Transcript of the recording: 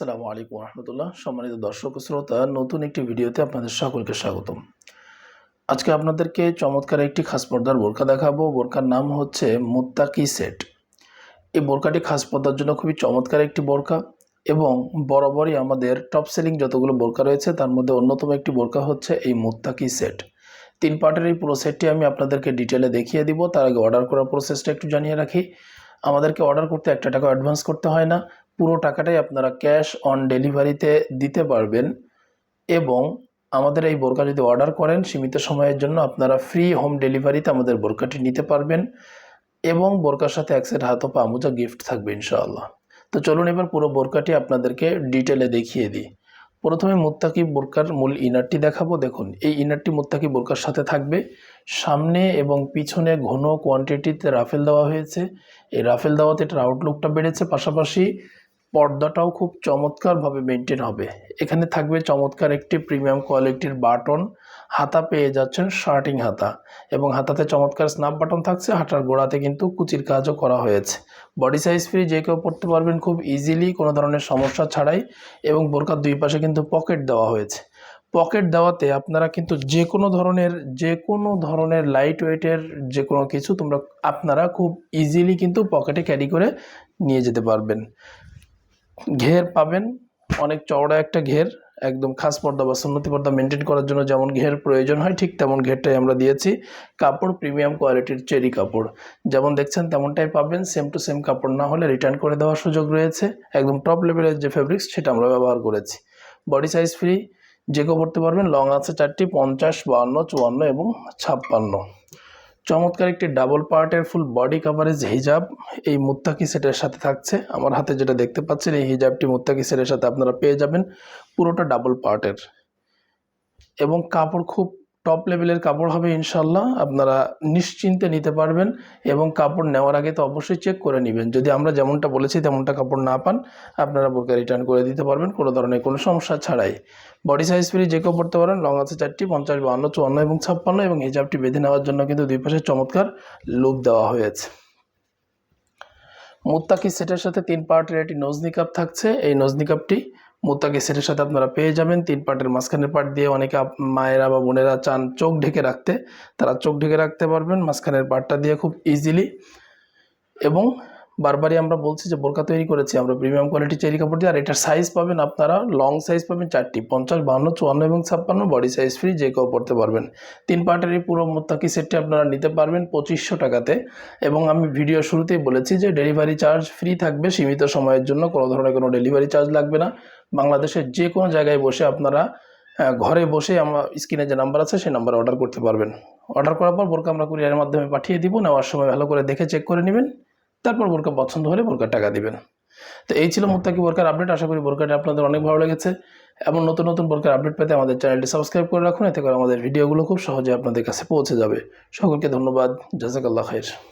আসসালামু আলাইকুম রহমতুল্লাহ সম্মানিত দর্শক শ্রোতা, নতুন একটি ভিডিওতে আপনাদের সকলকে স্বাগতম। আজকে আপনাদেরকে চমৎকার একটি খাস পর্দার বোরকা দেখাবো। বোরকার নাম হচ্ছে মুত্তাকি সেট। এই বোরকাটি খাস পর্দার জন্য খুবই চমৎকার একটি বোরকা এবং বরাবরই আমাদের টপ সেলিং যতগুলো বোরকা রয়েছে, তার মধ্যে অন্যতম একটি বোরকা হচ্ছে এই মুত্তাকি সেট। তিন পার্টের এই পুরো সেটটি আমি আপনাদেরকে ডিটেলে দেখিয়ে দিব। তার আগে অর্ডার করার প্রসেসটা একটু জানিয়ে রাখি। আমাদেরকে অর্ডার করতে একটা টাকা অ্যাডভান্স করতে হয় না। পুরো টাকাটাই আপনারা ক্যাশ অন ডেলিভারিতে দিতে পারবেন এবং আমাদের এই বোরকা যদি অর্ডার করেন, সীমিত সময়ের জন্য আপনারা ফ্রি হোম ডেলিভারিতে আমাদের বোরকাটি নিতে পারবেন এবং বোরকার সাথে এক সেট হাত পা মোজা গিফট থাকবে ইনশাআল্লাহ। তো চলুন এবার পুরো বোরকাটি আপনাদেরকে ডিটেলে দেখিয়ে দিই। প্রথমে মুত্তাকি বোরকার মূল ইনারটি দেখাবো। দেখুন, এই ইনারটি মুত্তাকি বোরকার সাথে থাকবে। সামনে এবং পিছনে ঘন কোয়ান্টিটিতে রাফেল দেওয়া হয়েছে। এই রাফেল দেওয়াতে এটার আউটলুকটা বেড়েছে। পাশাপাশি পর্দাটাও খুব চমৎকারভাবে মেনটেন হবে। এখানে থাকবে চমৎকার একটি প্রিমিয়াম কোয়ালিটির বাটন। হাতা পেয়ে যাচ্ছেন শার্টিং হাতা এবং হাতাতে চমৎকার স্ন্যাপ বাটন থাকছে। হাতার গোড়াতে কিন্তু কুচির কাজও করা হয়েছে। বডি সাইজ ফ্রি যে কেউ পড়তে পারবেন খুব ইজিলি কোনো ধরনের সমস্যা ছাড়াই এবং বোরকার দুই পাশে কিন্তু পকেট দেওয়া হয়েছে। পকেট দেওয়াতে আপনারা কিন্তু যে কোনো ধরনের, যে কোনো ধরনের লাইট ওয়েটের যে কোনো কিছু তোমরা, আপনারা খুব ইজিলি কিন্তু পকেটে ক্যারি করে নিয়ে যেতে পারবেন। ঘের পাবেন, অনেক চওড়া একটা ঘের, একদম খাস পর্দা বা সুন্নতি পর্দা মেনটেন করার জন্য যেমন ঘের প্রয়োজন হয়, ঠিক তেমন ঘেরটাই আমরা দিয়েছি। কাপড় প্রিমিয়াম কোয়ালিটির চেরি কাপড়। যেমন দেখছেন তেমনটাই পাবেন সেম টু সেম কাপড় না হলে রিটার্ন করে দেওয়ার সুযোগ রয়েছে। একদম টপ লেভেলের যে ফেব্রিক্স সেটা আমরা ব্যবহার করেছি। বডি সাইজ ফ্রি যে কেউ পড়তে পারবেন লং আছে চারটি, পঞ্চাশ, বাহান্ন, চুয়ান্ন এবং ছাপ্পান্ন। চমৎকার একটি ডাবল পার্টের ফুল বডি কাভারেজ হিজাব এই মুত্তাকি সেটের সাথে থাকছে। আমার হাতে যেটা দেখতে পাচ্ছেন, এই হিজাবটি মুত্তাকি সেটের সাথে আপনারা পেয়ে যাবেন। পুরোটা ডাবল পার্টের এবং কাপড় খুব টপ লেভেলের কাপড় হবে ইনশাল্লাহ আপনারা নিশ্চিন্তে নিতে পারবেন এবং কাপড় নেওয়ার আগে তো অবশ্যই চেক করে নেবেন। যদি আমরা যেমনটা বলেছি তেমনটা কাপড় না পান, আপনারা বোরকা রিটার্ন করে দিতে পারবেন, কোনো ধরনের কোনো সমস্যা ছাড়াই। বডি সাইজ ফ্রি যে কেউ পড়তে পারেন লং আছে চারটি, পঞ্চাশ, বাহান্ন, চুয়ান্ন এবং ছাপ্পান্ন এবং হিজাবটি বেঁধে নেওয়ার জন্য কিন্তু দুই পাশে চমৎকার লুপ দেওয়া হয়েছে। মুত্তাকি সেটের সাথে তিন পার্টের একটি নজনি কাপ থাকছে, এই নজনি কাপটি মুত্তাকি সেটের সাথে আপনারা পেয়ে যাবেন। তিন পার্টের মাঝখানের পার্ট দিয়ে অনেকে মায়েরা বা বোনেরা চান চোখ ঢেকে রাখতে। তারা চোখ ঢেকে রাখতে পারবেন। মাঝখানের পার্টটা দিয়ে খুব ইজিলি এবং বারবারই আমরা বলছি যে বোরকা তৈরি করেছি, আমরা প্রিমিয়াম কোয়ালিটি চেরি কাপড় দিয়ে, আর এটার সাইজ পাবেন আপনারা লং সাইজ পাবেন চারটি, পঞ্চাশ, বাহান্ন, চুয়ান্ন এবং ছাপ্পান্ন বডি সাইজ ফ্রি যে কেউ পড়তে পারবেন। তিন পার্টের এই পুরো মোত্তাকি সেটটি আপনারা নিতে পারবেন পঁচিশশো টাকাতে। এবং আমি ভিডিও শুরুতেই বলেছি যে ডেলিভারি চার্জ ফ্রি থাকবে সীমিত সময়ের জন্য, কোনো ধরনের কোনো ডেলিভারি চার্জ লাগবে না। বাংলাদেশের যে কোনো জায়গায় বসে আপনারা ঘরে বসে আমার স্ক্রিনে যে নাম্বার আছে সেই নাম্বারে অর্ডার করতে পারবেন। অর্ডার করার পর বোরকা আমরা কুরিয়ারের মাধ্যমে পাঠিয়ে দিব, নেওয়ার সময় ভালো করে দেখে চেক করে নেবেন। তারপর বোরকা পছন্দ হলে বোরকার টাকা দিবেন। তো এই ছিল মোত্তাকি বোরকার আপডেট। আশা করি বোরকাটা আপনাদের অনেক ভালো লেগেছে। এবং নতুন নতুন বোরকার আপডেট পেতে আমাদের চ্যানেলটি সাবস্ক্রাইব করে রাখুন। এতে করে আমাদের ভিডিওগুলো খুব সহজে আপনাদের কাছে পৌঁছে যাবে। সকলকে ধন্যবাদ। জাজাকাল্লাহ খাইর।